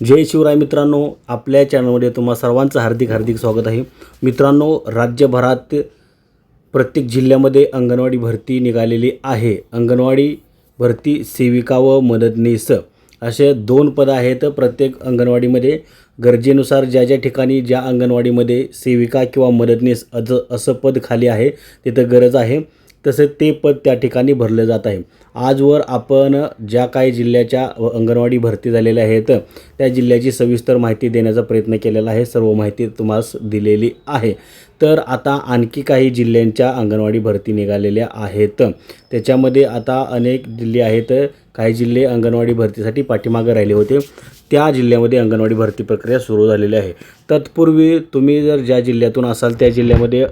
जय शिवराय मित्रांनो आपल्या चॅनलमध्ये तुम्हा सर्वांचं हार्दिक हार्दिक स्वागत आहे. मित्रांनो राज्यभरात प्रत्येक जिल्ह्यामध्ये अंगणवाडी भरती निघालेली आहे. अंगणवाडी भरती सेविका व मदतनीस असे दोन पदं आहेत. प्रत्येक अंगणवाडीमध्ये गरजेनुसार ज्या ज्या ठिकाणी ज्या अंगणवाडीमध्ये सेविका किंवा मदतनीस अज असं पद खाली आहे तिथं गरज आहे. तसेच ते पद त्या ठिकाणी भरलं जात आहे. आजवर आपण ज्या काही जिल्ह्याच्या अंगणवाडी भरती झालेल्या आहेत त्या जिल्ह्याची सविस्तर माहिती देण्याचा प्रयत्न केलेला आहे सर्व माहिती तुम्हाला दिलेली आहे. तर आता आणखी काही जिल्ह्यांच्या अंगणवाडी भरती निघालेल्या आहेत. त्याच्यामध्ये आता अनेक जिल्हे आहेत काही जिल्हे अंगणवाडी भरतीसाठी पाठीमागे राहिले होते. त्या जिल्ह्यामध्ये अंगणवाडी भरती प्रक्रिया सुरू झालेली आहे. तत्पूर्वी तुम्ही जर ज्या जिल्ह्यातून असाल त्या जिल्ह्यामध्ये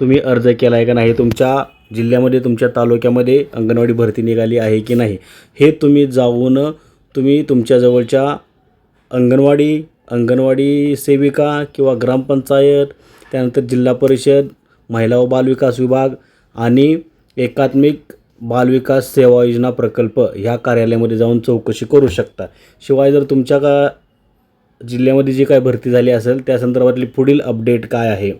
तुम्ही अर्ज केला आहे का नाही तुमच्या जिल्ह्यामध्ये तुमच्या तालुक्यामध्ये अंगणवाडी भरती निघाली आहे की नाही हे तुम्ही जाऊन तुम्ही तुमच्या जवळच्या अंगणवाडी अंगणवाडी सेविका किंवा ग्रामपंचायत त्यानंतर जिल्हा परिषद महिला व बालविकास विभाग आणि एकात्मिक बालविकास सेवा योजना प्रकल्प ह्या कार्यालयामध्ये जाऊन चौकशी करू शकता. शिवाय जर तुमच्या का जिल्ह्यामध्ये जी काय भरती झाली असेल त्या संदर्भातली पुढील अपडेट काय आहे?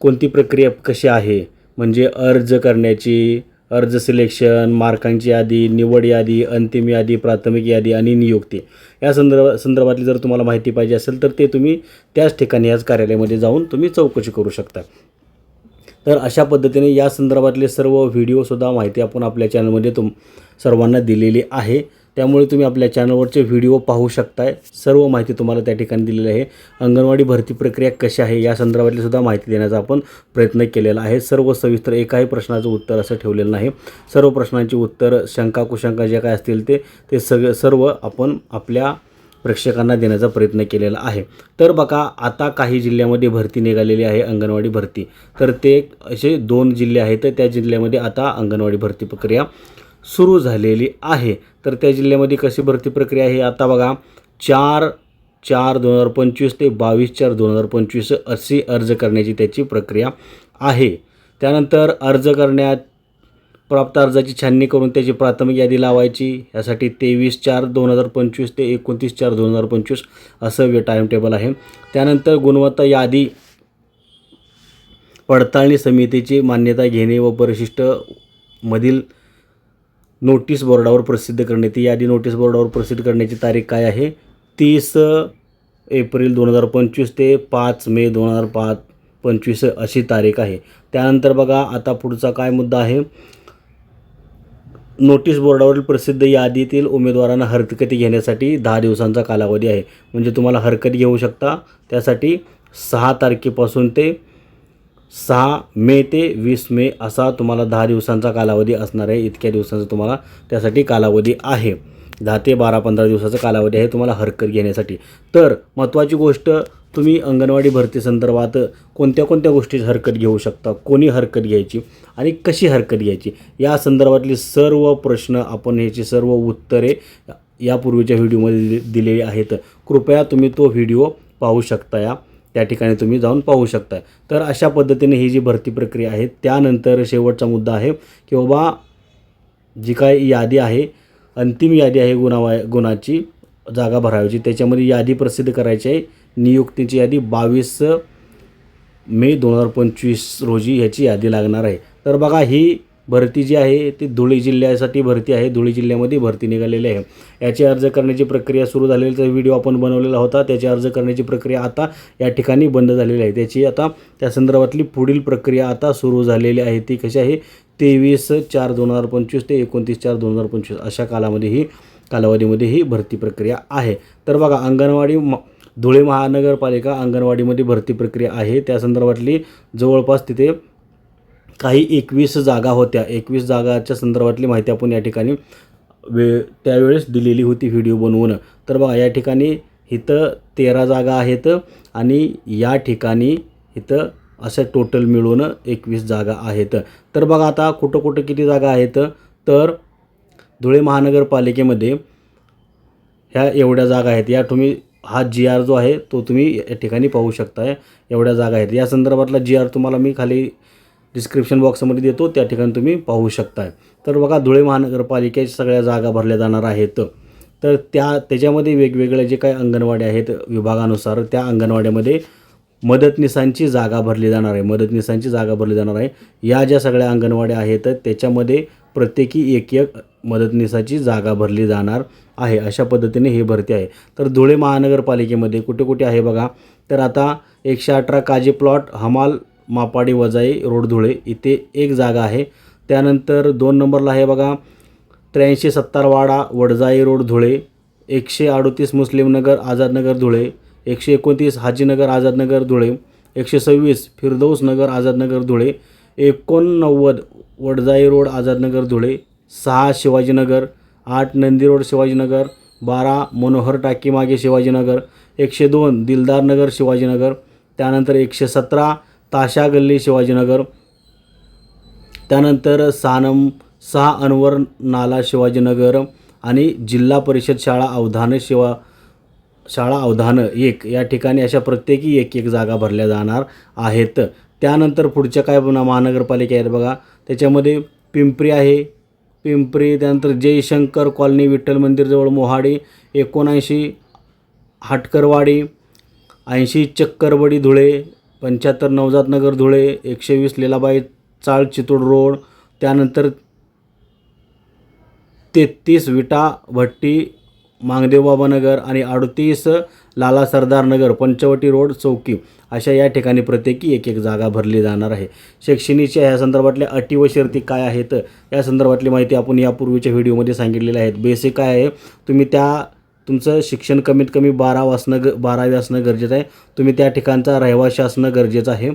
कोणती प्रक्रिया कशी आहे? म्हणजे अर्ज करण्याची अर्ज सिलेक्शन मार्कांची यादी निवड यादी अंतिम यादी प्राथमिक यादी आणि नियुक्ती. या संदर्भ संदर्भातली जर तुम्हाला माहिती पाहिजे असेल तर ते तुम्ही त्याच ठिकाणी याच कार्यालयामध्ये जाऊन तुम्ही चौकशी करू शकता. तर अशा पद्धतीने या संदर्भातले सर्व व्हिडिओसुद्धा माहिती आपण आपल्या चॅनलमध्ये तुम सर्वांना दिलेली आहे. त्यामुळे तुम्ही आपल्या चॅनलवरचे व्हिडिओ पाहू शकताय. सर्व माहिती तुम्हाला त्या ठिकाणी दिलेली आहे. अंगणवाडी भरती प्रक्रिया कशी आहे या संदर्भातली सुद्धा माहिती देण्याचा आपण प्रयत्न केलेला आहे. सर्व सविस्तर एकाही प्रश्नाचं उत्तर असं ठेवलेलं नाही. सर्व प्रश्नांची उत्तर शंका कुशंका ज्या काय असतील ते ते सग सर्व आपण आपल्या प्रेक्षकांना देण्याचा प्रयत्न केलेला आहे. तर बघा आता काही जिल्ह्यामध्ये भरती निघालेली आहे अंगणवाडी भरती. तर ते असे दोन जिल्हे आहेत. त्या जिल्ह्यामध्ये आता अंगणवाडी भरती प्रक्रिया सुरू झालेली आहे. तर त्या जिल्ह्यामध्ये कशी भरती प्रक्रिया आहे? आता बघा चार चार दोन हजार पंचवीस ते बावीस चार दोन हजार पंचवीस अशी अर्ज करण्याची त्याची प्रक्रिया आहे. त्यानंतर अर्ज करण्यात प्राप्त अर्जाची छाननी करून त्याची प्राथमिक यादी लावायची. यासाठी तेवीस चार दोन हजार पंचवीस ते एकोणतीस चार दोन हजार पंचवीस असं वे टाईम टेबल आहे. त्यानंतर गुणवत्ता यादी पडताळणी समितीची मान्यता घेणे व परिशिष्ट मधील नोटीस बोर्डावर प्रसिद्ध करण्यात येते यादी नोटीस बोर्डावर प्रसिद्ध करण्याची तारीख काय आहे? तीस एप्रिल दोन हजार पंचवीस ते पाच मे दोन हजार पाच पंचवीस अशी तारीख आहे. त्यानंतर बघा आता पुढचा काय मुद्दा आहे? नोटीस बोर्डावरील प्रसिद्ध यादीतील उमेदवारांना हरकती घेण्यासाठी दहा दिवसांचा कालावधी आहे. म्हणजे तुम्हाला हरकत घेऊ शकता. त्यासाठी सहा तारखेपासून ते सहा मे ते वीस मे असा तुम्हाला दहा दिवसांचा कालावधी असणार आहे. इतक्या दिवसांचा तुम्हाला त्यासाठी कालावधी आहे. दहा ते बारा पंधरा दिवसाचा कालावधी आहे तुम्हाला हरकत घेण्यासाठी. तर महत्त्वाची गोष्ट तुम्ही अंगणवाडी भरती संदर्भात कोणत्या कोणत्या गोष्टीची हरकत घेऊ शकता कोणी हरकत घ्यायची आणि कशी हरकत घ्यायची या संदर्भातली सर्व प्रश्न आपण ह्याची सर्व उत्तरे यापूर्वीच्या व्हिडिओमध्ये दि- दिलेली आहेत. कृपया तुम्ही तो व्हिडिओ पाहू शकता या. त्या ठिकाणी तुम्ही जाऊन पाहू शकता. तर अशा पद्धतीने ही जी भरती प्रक्रिया आहे त्यानंतर शेवटचा मुद्दा आहे की बाबा जी काय यादी आहे अंतिम यादी आहे गुणावा गुणाची जागा भरावीची त्याच्यामध्ये यादी प्रसिद्ध करायची आहे. नियुक्तीची यादी बावीस मे दोन हजार पंचवीस रोजी ह्याची यादी लागणार आहे. तर बघा ही भरती जी आहे ती धुळे जिल्ह्यासाठी भरती आहे. धुळे जिल्ह्यामध्ये भरती निघालेली आहे. याची अर्ज करण्याची प्रक्रिया सुरू झालेलीचा व्हिडिओ आपण बनवलेला होता. त्याची अर्ज करण्याची प्रक्रिया आता या ठिकाणी बंद झालेली आहे. त्याची आता त्या संदर्भातली पुढील प्रक्रिया आता सुरू झालेली आहे. ती कशी आहे? तेवीस चार दोन हजार पंचवीस ते एकोणतीस चार दोन हजार पंचवीस अशा कालामध्ये ही कालावधीमध्ये ही भरती प्रक्रिया आहे. तर बघा अंगणवाडी म धुळे महानगरपालिका अंगणवाडीमध्ये भरती प्रक्रिया आहे. त्या संदर्भातली जवळपास तिथे काही एकवीस जागा होत्या. एकवीस जागाच्या संदर्भातली माहिती आपण या ठिकाणी वे त्यावेळेस दिलेली होती व्हिडिओ बनवून. तर बघा या ठिकाणी इथं तेरा जागा आहेत आणि या ठिकाणी इथं असं टोटल मिळून एकवीस जागा आहेत. तर बघा आता कुठं कुठं किती जागा आहेत? तर धुळे महानगरपालिकेमध्ये ह्या एवढ्या जागा आहेत. या तुम्ही हा जी आर जो आहे तो तुम्ही या ठिकाणी पाहू शकताय. एवढ्या जागा आहेत. या संदर्भातला जी आर तुम्हाला मी खाली डिस्क्रिप्शन बॉक्समध्ये देतो. त्या ठिकाणी तुम्ही पाहू शकता तर बघा धुळे महानगरपालिकेच्या सगळ्या जागा भरल्या जाणार आहेत. तर त्या त्याच्यामध्ये वेगवेगळे जे काही अंगणवाडी आहेत विभागानुसार त्या अंगणवाड्यामध्ये मदतनीसांची जागा भरली जाणार आहे. मदतनीसांची जागा भरली जाणार आहे. या ज्या सगळ्या अंगणवाड्या आहेत त्याच्यामध्ये प्रत्येकी एक एक मदतनीसाची जागा भरली जाणार आहे. अशा पद्धतीने हे भरती आहे. तर धुळे महानगरपालिकेमध्ये कुठे कुठे आहे बघा. तर आता एकशे अठरा काजी प्लॉट हमाल मापाडी वजाई रोड धुळे इथे एक जागा आहे. त्यानंतर दोन नंबरला आहे बघा त्र्याऐंशी सत्तारवाडा वडजाई रोड धुळे एकशे अडोतीस मुस्लिमनगर आझादनगर धुळे एकशे एकोणतीस हाजीनगर आझादनगर धुळे एकशे सव्वीस फिरदौस नगर आझादनगर धुळे एकोणनव्वद वडजाई रोड आझादनगर धुळे सहा शिवाजीनगर आठ नंदी रोड शिवाजीनगर बारा मनोहर टाकी मागे शिवाजीनगर एकशे दोन दिलदारनगर शिवाजीनगर त्यानंतर एकशे सतरा ताशा गल्ली शिवाजीनगर. त्यानंतर सानम सहा अनवर नाला शिवाजीनगर आणि जिल्हा परिषद शाळा अवधान शिवा शाळा अवधानं एक. या ठिकाणी अशा प्रत्येकी एक एक जागा भरल्या जाणार आहेत. त्यानंतर पुढच्या काय महानगरपालिका आहेत बघा. त्याच्यामध्ये पिंपरी आहे. पिंपरी त्यानंतर जयशंकर कॉलनी विठ्ठल मंदिरजवळ मोहाडी एकोणऐंशी हाटकरवाडी ऐंशी चक्करवडी धुळे पंच्याहत्तर नवजात नगर धुळे एकशे वीस लीलाबाई चाळ चितूड रोड त्यानंतर तेहतीस विटा भट्टी मांगदेव बाबा नगर आणि अडतीस लाला सरदार नगर पंचवटी रोड चौकी. अशा या ठिकाणी प्रत्येकी एक एक जागा भरली जाणार आहे. शैक्षणिकच्या ह्या संदर्भातल्या अटी व शर्ती काय आहेत? या संदर्भातली माहिती आपण यापूर्वीच्या व्हिडिओमध्ये सांगितलेली आहेत. बेसिक काय आहे? तुम्ही त्या तुमचं शिक्षण कमीत कमी बारा असणं ग बारावी असणं गरजेचं आहे. तुम्ही त्या ठिकाणचा रहिवाशी असणं गरजेचं आहे.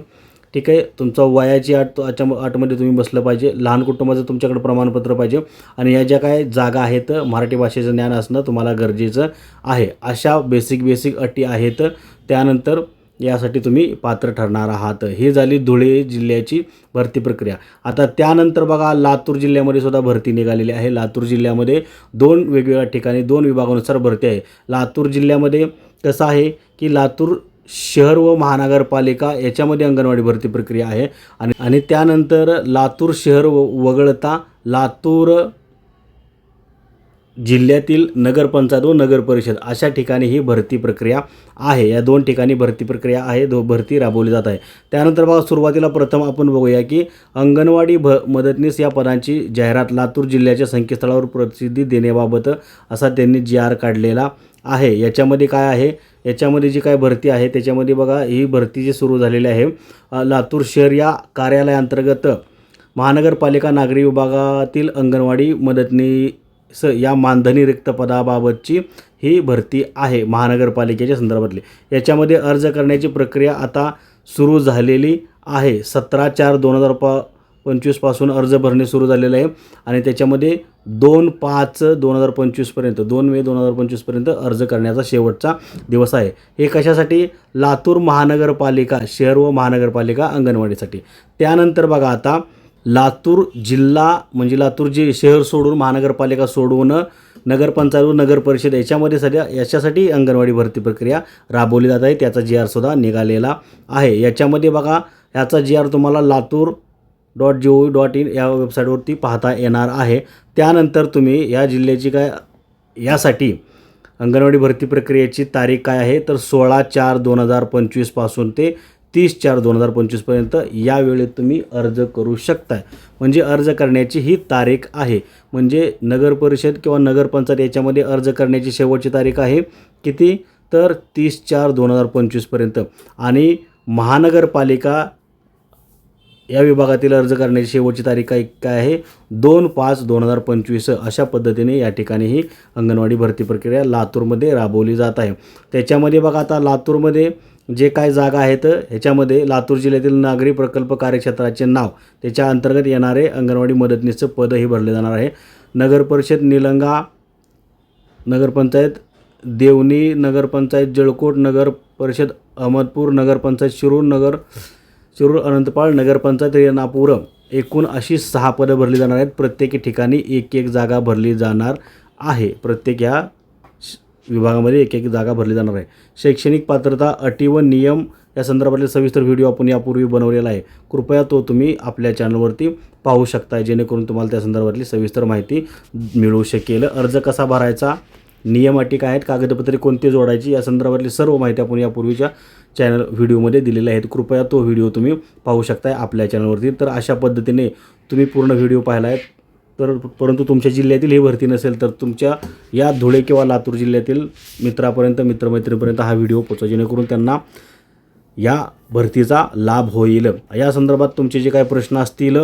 ठीक आहे? तुमचा वयाची आट अच्या आटमध्ये तुम्ही बसलं पाहिजे. लहान कुटुंबाचं तुमच्याकडे प्रमाणपत्र पाहिजे. आणि या ज्या काय जागा आहेत मराठी भाषेचं ज्ञान असणं तुम्हाला गरजेचं आहे. अशा बेसिक बेसिक अटी आहेत. त्यानंतर यासाठी तुम्ही पात्र ठरणार आहात. ही झाली धुळे जिल्ह्याची भरती प्रक्रिया. आता त्यानंतर बघा लातूर जिल्ह्यामध्ये सुद्धा भरती निघालेली आहे. लातूर जिल्ह्यामध्ये दोन वेगवेगळ्या ठिकाणी दोन विभागानुसार भरती आहे. लातूर जिल्ह्यामध्ये कसं आहे की लातूर शहर व महानगरपालिका याच्यामध्ये अंगणवाडी भरती प्रक्रिया आहे. आणि आणि त्यानंतर लातूर शहर व वगळता लातूर जिल्ह्यातील नगरपंचायत व नगरपरिषद अशा ठिकाणी ही भरती प्रक्रिया आहे. या दोन ठिकाणी भरती प्रक्रिया आहे. दो भरती राबवली जात आहे. त्यानंतर बघा सुरुवातीला प्रथम आपण बघूया की अंगणवाडी भ मदतनीस या पदांची जाहिरात लातूर जिल्ह्याच्या संकेतस्थळावर प्रसिद्धी देण्याबाबत असा त्यांनी जी आर काढलेला आहे. याच्यामध्ये काय आहे? याच्यामध्ये जी काय भरती आहे त्याच्यामध्ये बघा ही भरती जी सुरू झालेली आहे लातूर शहर या कार्यालयाअंतर्गत महानगरपालिका नागरी विभागातील अंगणवाडी मदतनी स या मानधनी रिक्त पदाबाबतची ही भरती आहे महानगरपालिकेच्या संदर्भातली. याच्यामध्ये अर्ज करण्याची प्रक्रिया आता सुरू झालेली आहे. सतरा चार दोन हजार पा पंचवीसपासून अर्ज भरणे सुरू झालेलं आहे आणि त्याच्यामध्ये दोन पाच दोन हजार पंचवीसपर्यंत दोन मे दोन हजार पंचवीसपर्यंत अर्ज करण्याचा शेवटचा दिवस आहे. हे कशासाठी? लातूर महानगरपालिका शहर व महानगरपालिका अंगणवाडीसाठी. त्यानंतर बघा आता लातूर जिल्हा म्हणजे लातूर जे शहर सोडून महानगरपालिका सोडून नगरपंचायत व नगर परिषद याच्यामध्ये सध्या याच्यासाठी अंगणवाडी भरती प्रक्रिया राबवली जात आहे. त्याचा जी आर सुद्धा निघालेला आहे. याच्यामध्ये बघा याचा जी आर तुम्हाला Latur dot G O dot in या वेबसाईटवरती पाहता येणार आहे. त्यानंतर तुम्ही या जिल्ह्याची काय यासाठी अंगणवाडी भरती प्रक्रियेची तारीख काय आहे? तर सोळा चार दोन हजार पंचवीसपासून ते तीस चार दोन हजार पंचवीसपर्यंत या वेळेत तुम्ही अर्ज करू शकताय. म्हणजे अर्ज करण्याची ही तारीख आहे. म्हणजे नगरपरिषद किंवा नगरपंचायत याच्यामध्ये अर्ज करण्याची शेवटची तारीख आहे. किती? तर तीस चार दोन हजार पंचवीसपर्यंत आणि महानगरपालिका या विभागातील अर्ज करण्याची शेवटची तारीख काय काय आहे? दोन पाच दोन हजार पंचवीस अशा पद्धतीने या ठिकाणी ही अंगणवाडी भरती प्रक्रिया लातूरमध्ये राबवली जात आहे. त्याच्यामध्ये बघा आता लातूरमध्ये जे काय जागा आहेत ह्याच्यामध्ये लातूर जिल्ह्यातील नागरी प्रकल्प कार्यक्षेत्राचे नाव त्याच्या अंतर्गत येणारे अंगणवाडी मदतनीसचं पदही भरले जाणार आहे. नगर परिषद निलंगा नगरपंचायत देवणी नगरपंचायत जळकोट नगर परिषद अहमदपूर नगरपंचायत शिरूर नगर शिरूर अनंतपाळ नगरपंचायत रेणापूर एकूण अशी सहा पदं भरली जाणार आहेत. प्रत्येक ठिकाणी एक एक जागा भरली जाणार आहे. प्रत्येक ह्या विभागामध्ये एक एक जागा भरली जाणार आहे. शैक्षणिक पात्रता अटी व नियम या संदर्भातले सविस्तर व्हिडिओ आपण यापूर्वी बनवलेला आहे. कृपया तो तुम्ही आपल्या चॅनलवरती पाहू शकता जेणेकरून तुम्हाला त्या संदर्भातली सविस्तर माहिती मिळू शकेल. अर्ज कसा भरायचा? नियम अटी काय आहेत? कागदपत्रे कोणते जोडायची? या संदर्भातली सर्व माहिती आपण यापूर्वीच्या चॅनल व्हिडिओमध्ये दिलेल्या आहेत. कृपया तो व्हिडिओ तुम्ही पाहू शकताय आपल्या चॅनलवरती. तर अशा पद्धतीने तुम्ही पूर्ण व्हिडिओ पाहिला आहे. तर परंतु तुमच्या जिल्ह्यातील ही भरती नसेल तर तुमच्या या धुळे किंवा लातूर जिल्ह्यातील मित्रापर्यंत मित्रमैत्रिणीपर्यंत हा व्हिडिओ पोचवा जेणेकरून त्यांना या भरतीचा लाभ होईल. या संदर्भात तुमचे जे काही प्रश्न असतील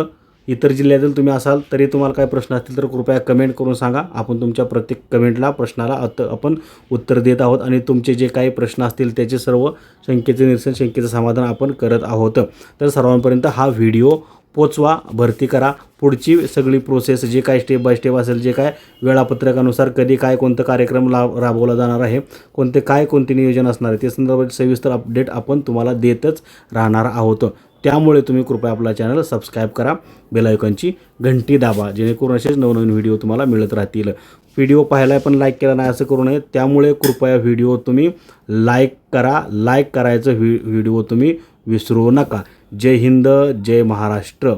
इतर जिल्ह्यातील तुम्ही असाल तरी तुम्हाला काय प्रश्न असतील तर कृपया कमेंट करून सांगा. आपण तुमच्या प्रत्येक कमेंटला प्रश्नाला अत आपण उत्तर देत आहोत आणि तुमचे जे काही प्रश्न असतील त्याचे सर्व शंकेचे निरसन शंकेचं समाधान आपण करत आहोत. तर सर्वांपर्यंत हा व्हिडिओ पोचवा भरती करा. पुढची सगळी प्रोसेस जे काय स्टेप बाय स्टेप असेल जे काय वेळापत्रकानुसार कधी काय कोणतं कार्यक्रम ला राबवला जाणार आहे कोणते काय कोणते नियोजन असणार आहे ते संदर्भात सविस्तर अपडेट आपण तुम्हाला देतच राहणार आहोत. त्यामुळे तुम्ही कृपया आपला चॅनल सबस्क्राईब करा. बेलायकॉनची घंटी दाबा जेणेकरून असेच नवनवीन व्हिडिओ तुम्हाला मिळत राहतील. व्हिडिओ पाहायला पण लाईक केला नाही असं करू नये. त्यामुळे कृपया व्हिडिओ तुम्ही लाईक करा. लाईक करायचं व्हि व्हिडिओ तुम्ही विसरू नका. जय हिंद जय महाराष्ट्र.